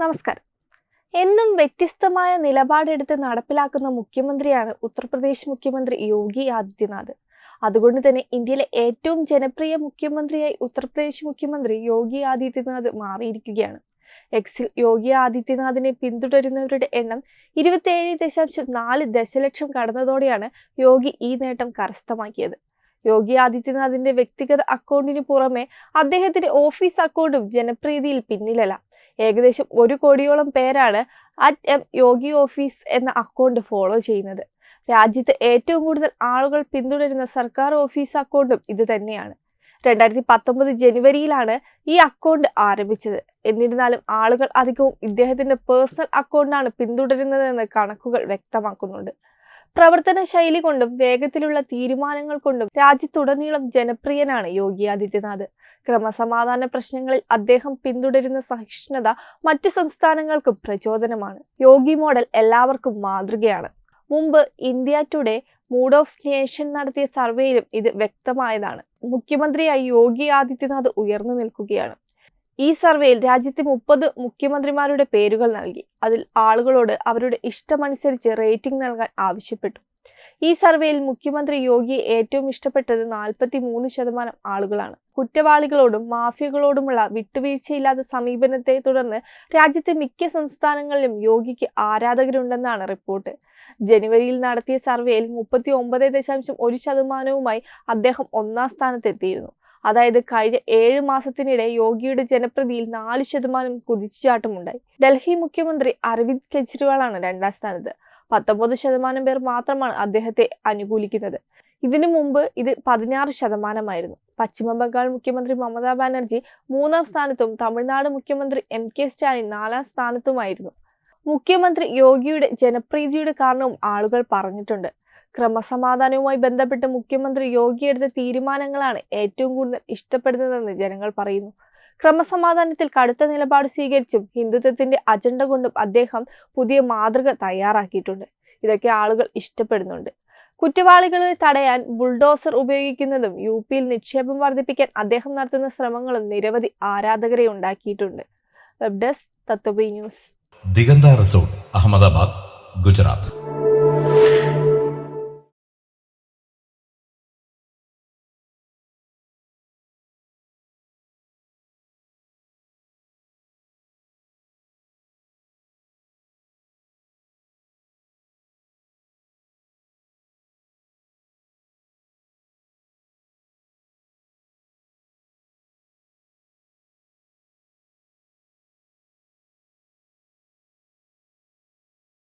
നമസ്കാരം. എന്നും വ്യത്യസ്തമായ നിലപാടെടുത്ത് നടപ്പിലാക്കുന്ന മുഖ്യമന്ത്രിയാണ് ഉത്തർപ്രദേശ് മുഖ്യമന്ത്രി യോഗി ആദിത്യനാഥ്. അതുകൊണ്ട് തന്നെ ഇന്ത്യയിലെ ഏറ്റവും ജനപ്രിയ മുഖ്യമന്ത്രിയായി ഉത്തർപ്രദേശ് മുഖ്യമന്ത്രി യോഗി ആദിത്യനാഥ് മാറിയിരിക്കുകയാണ്. എക്സിൽ യോഗി ആദിത്യനാഥിനെ പിന്തുടരുന്നവരുടെ എണ്ണം ഇരുപത്തിയേഴ് ദശാംശം നാല് ദശലക്ഷം കടന്നതോടെയാണ് യോഗി ഈ നേട്ടം കരസ്ഥമാക്കിയത്. യോഗി ആദിത്യനാഥിന്റെ വ്യക്തിഗത അക്കൗണ്ടിന് പുറമെ അദ്ദേഹത്തിന്റെ ഓഫീസ് അക്കൗണ്ടും ജനപ്രീതിയിൽ പിന്നിലല്ല. ഏകദേശം ഒരു കോടിയോളം പേരാണ് അറ്റ് എം യോഗി ഓഫീസ് എന്ന അക്കൗണ്ട് ഫോളോ ചെയ്യുന്നത്. രാജ്യത്ത് ഏറ്റവും കൂടുതൽ ആളുകൾ പിന്തുടരുന്ന സർക്കാർ ഓഫീസ് അക്കൗണ്ടും ഇത് തന്നെയാണ്. രണ്ടായിരത്തി പത്തൊമ്പത് ജനുവരിയിലാണ് ഈ അക്കൗണ്ട് ആരംഭിച്ചത്. എന്നിരുന്നാലും ആളുകൾ അധികവും ഇദ്ദേഹത്തിന്റെ പേഴ്സണൽ അക്കൗണ്ടാണ് പിന്തുടരുന്നതെന്ന് കണക്കുകൾ വ്യക്തമാക്കുന്നുണ്ട്. പ്രവർത്തന ശൈലി കൊണ്ടും വേഗത്തിലുള്ള തീരുമാനങ്ങൾ കൊണ്ടും രാജ്യത്തുടനീളം ജനപ്രിയനാണ് യോഗി ആദിത്യനാഥ്. ക്രമസമാധാന പ്രശ്നങ്ങളിൽ അദ്ദേഹം പിന്തുടരുന്ന സഹിഷ്ണുത മറ്റു സംസ്ഥാനങ്ങൾക്കും പ്രചോദനമാണ്. യോഗി മോഡൽ എല്ലാവർക്കും മാതൃകയാണ്. മുമ്പ് India Today mood of nation നടത്തിയ സർവേയിലും ഇത് വ്യക്തമായതാണ്. മുഖ്യമന്ത്രിയായി യോഗി ആദിത്യനാഥ് ഉയർന്നു നിൽക്കുകയാണ്. ഈ സർവേയിൽ രാജ്യത്തെ മുപ്പത് മുഖ്യമന്ത്രിമാരുടെ പേരുകൾ നൽകി. അതിൽ ആളുകളോട് അവരുടെ ഇഷ്ടമനുസരിച്ച് റേറ്റിംഗ് നൽകാൻ ആവശ്യപ്പെട്ടു. ഈ സർവേയിൽ മുഖ്യമന്ത്രി യോഗിയെ ഏറ്റവും ഇഷ്ടപ്പെട്ടത് നാൽപ്പത്തി മൂന്ന് ശതമാനം ആളുകളാണ്. കുറ്റവാളികളോടും മാഫിയകളോടുമുള്ള വിട്ടുവീഴ്ചയില്ലാത്ത സമീപനത്തെ തുടർന്ന് രാജ്യത്തെ മിക്ക സംസ്ഥാനങ്ങളിലും യോഗിക്ക് ആരാധകരുണ്ടെന്നാണ് റിപ്പോർട്ട്. ജനുവരിയിൽ നടത്തിയ സർവേയിൽ മുപ്പത്തി ഒമ്പത് ദശാംശം ഒരു ശതമാനവുമായി അദ്ദേഹം ഒന്നാം സ്ഥാനത്തെത്തിയിരുന്നു. അതായത് കഴിഞ്ഞ ഏഴ് മാസത്തിനിടെ യോഗിയുടെ ജനപ്രതിയിൽ നാല് ശതമാനം കുതിച്ചുചാട്ടമുണ്ടായി. ഡൽഹി മുഖ്യമന്ത്രി അരവിന്ദ് കെജ്രിവാളാണ് രണ്ടാം സ്ഥാനത്ത്. പത്തൊമ്പത് ശതമാനം പേർ മാത്രമാണ് അദ്ദേഹത്തെ അനുകൂലിക്കുന്നത്. ഇതിനു മുമ്പ് ഇത് പതിനാറ് ശതമാനമായിരുന്നു. പശ്ചിമ ബംഗാൾ മുഖ്യമന്ത്രി മമതാ ബാനർജി മൂന്നാം സ്ഥാനത്തും തമിഴ്നാട് മുഖ്യമന്ത്രി എം കെ സ്റ്റാലിൻ നാലാം സ്ഥാനത്തുമായിരുന്നു. മുഖ്യമന്ത്രി യോഗിയുടെ ജനപ്രീതിയുടെ കാരണവും ആളുകൾ പറഞ്ഞിട്ടുണ്ട്. ക്രമസമാധാനവുമായി ബന്ധപ്പെട്ട് മുഖ്യമന്ത്രി യോഗി എടുത്ത തീരുമാനങ്ങളാണ് ഏറ്റവും കൂടുതൽ ഇഷ്ടപ്പെടുന്നതെന്ന് ജനങ്ങൾ പറയുന്നു. ക്രമസമാധാനത്തിൽ കടുത്ത നിലപാട് സ്വീകരിച്ചും ഹിന്ദുത്വത്തിന്റെ അജണ്ട കൊണ്ടും അദ്ദേഹം പുതിയ മാതൃക തയ്യാറാക്കിയിട്ടുണ്ട്. ഇതൊക്കെ ആളുകൾ ഇഷ്ടപ്പെടുന്നുണ്ട്. കുറ്റവാളികളെ തടയാൻ ബുൾഡോസർ ഉപയോഗിക്കുന്നതും യു പിയിൽ നിക്ഷേപം വർദ്ധിപ്പിക്കാൻ അദ്ദേഹം നടത്തുന്ന ശ്രമങ്ങളും നിരവധി ആരാധകരെ ഉണ്ടാക്കിയിട്ടുണ്ട്. വെബ് ഡെസ്ക് തത്വബി ന്യൂസ്. ദിഗന്ത റിസോർട്ട് അഹമ്മദാബാദ് ഗുജറാത്ത്.